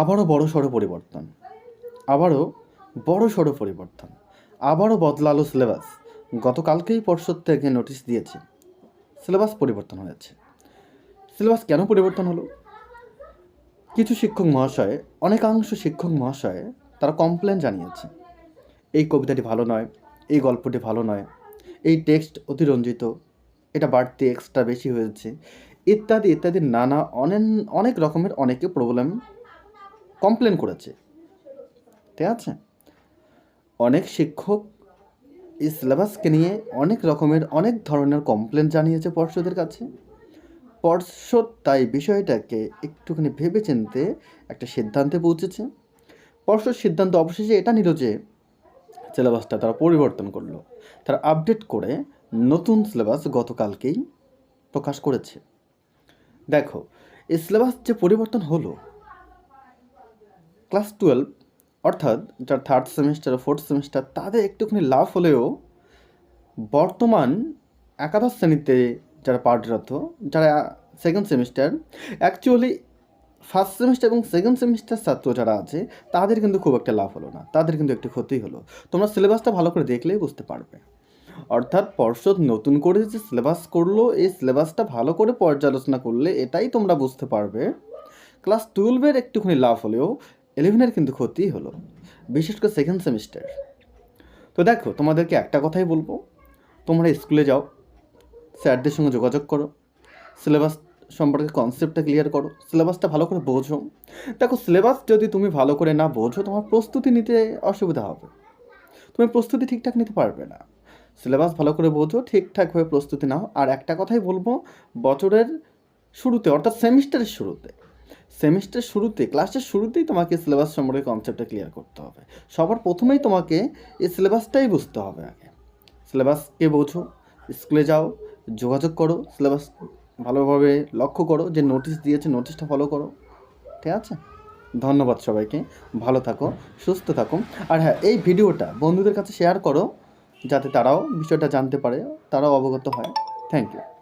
আবারও বড় সড়ো পরিবর্তন। আবারও বড় সড়ো পরিবর্তন। আবারও বদলালো সিলেবাস। গতকালকেই পর্ষদ থেকে নোটিশ দিয়েছে। সিলেবাস পরিবর্তন হয়েছে। সিলেবাস কেন পরিবর্তন হলো? কিছু শিক্ষক মহাশয়, অনেকাংশ শিক্ষক মহাশয় তারা কমপ্লেন জানিয়েছে। এই কবিতাটি ভালো নয়, এই গল্পটি ভালো নয়, এই টেক্সট অতিরঞ্জিত, এটা বাড়তি এক্সট্রা বেশি হয়েছে, ইত্যাদি ইত্যাদি নানা অনেক অনেক রকমের অনেকে প্রবলেম কমপ্লেন করেছে। ঠিক আছে? অনেক শিক্ষক এই সিলেবাসকে নিয়ে অনেক রকমের, অনেক ধরনের কমপ্লেন জানিয়েছে পর্ষদের কাছে। পর্ষদ তাই বিষয়টাকে একটুখানি ভেবেচিন্তে একটা সিদ্ধান্তে পৌঁছেছে। পর্ষদ সিদ্ধান্ত অবশেষে এটা নিল যে, সিলেবাসটা তারা পরিবর্তন করল। তারা আপডেট করে নতুন সিলেবাস গতকালকেই প্রকাশ করেছে। দেখো, এই সিলেবাস যে পরিবর্তন হলো ক্লাস টুয়েলভ, অর্থাৎ যারা থার্ড সেমিস্টার ফোর্থ সেমিস্টার তাদের একটুখানি লাভ হলেও বর্তমান একাদশ শ্রেণীতে যারা পাঠরত, যারা second semester actually first semester এবং সেকেন্ড সেমিস্টার ছাত্র যারা আছে, তাদের কিন্তু খুব একটা লাভ হলো না, তাদের কিন্তু একটু ক্ষতি হলো। তোমরা সিলেবাসটা ভালো করে দেখলেই বুঝতে পারবে। অর্থাৎ পর্ষদ নতুন করে যে সিলেবাস করল, এই সিলেবাসটা ভালো করে পর্যালোচনা করলে এটাই তোমরা বুঝতে পারবে। ক্লাস টুয়েলভের একটুখানি লাভ হলেও ইলেভেনের কিন্তু ক্ষতি হলো, বিশেষ করে সেকেন্ড সেমিস্টার তো দেখো, তোমাদেরকে একটা কথাই বলব, তোমরা স্কুলে যাও, স্যারদের সঙ্গে যোগাযোগ করো সিলেবাস সম্পর্কে কনসেপ্টটা ক্লিয়ার করো সিলেবাসটা ভালো করে বোঝো। দেখো সিলেবাস যদি তুমি ভালো করে না বোঝো, তোমার প্রস্তুতি নিতে অসুবিধা হবে। তুমি প্রস্তুতি ঠিকঠাক নিতে পারবে না। সিলেবাস ভালো করে বোঝো ঠিকঠাকভাবে প্রস্তুতি নাও। আর একটা কথাই বলব, বছরের শুরুতে, অর্থাৎ সেমিস্টারের শুরুতে সেমিস্টার শুরুতে, ক্লাসের শুরুতেই তোমাকে সিলেবাস সম্পর্কে কনসেপ্টটা ক্লিয়ার করতে হবে। সবার প্রথমেই তোমাকে এই সিলেবাসটাই বুঝতে হবে আগে। সিলেবাসকে বোঝো স্কুলে যাও, যোগাযোগ করো সিলেবাস ভালোভাবে লক্ষ্য করো, যে নোটিশ দিয়েছে নোটিশটা ফলো করো। ঠিক আছে? ধন্যবাদ সবাইকে। ভালো থাকো, সুস্থ থাকো। আর হ্যাঁ এই ভিডিওটা বন্ধুদের কাছে শেয়ার করো, যাতে তারাও বিষয়টা জানতে পারে, তারাও অবগত হয়। Thank you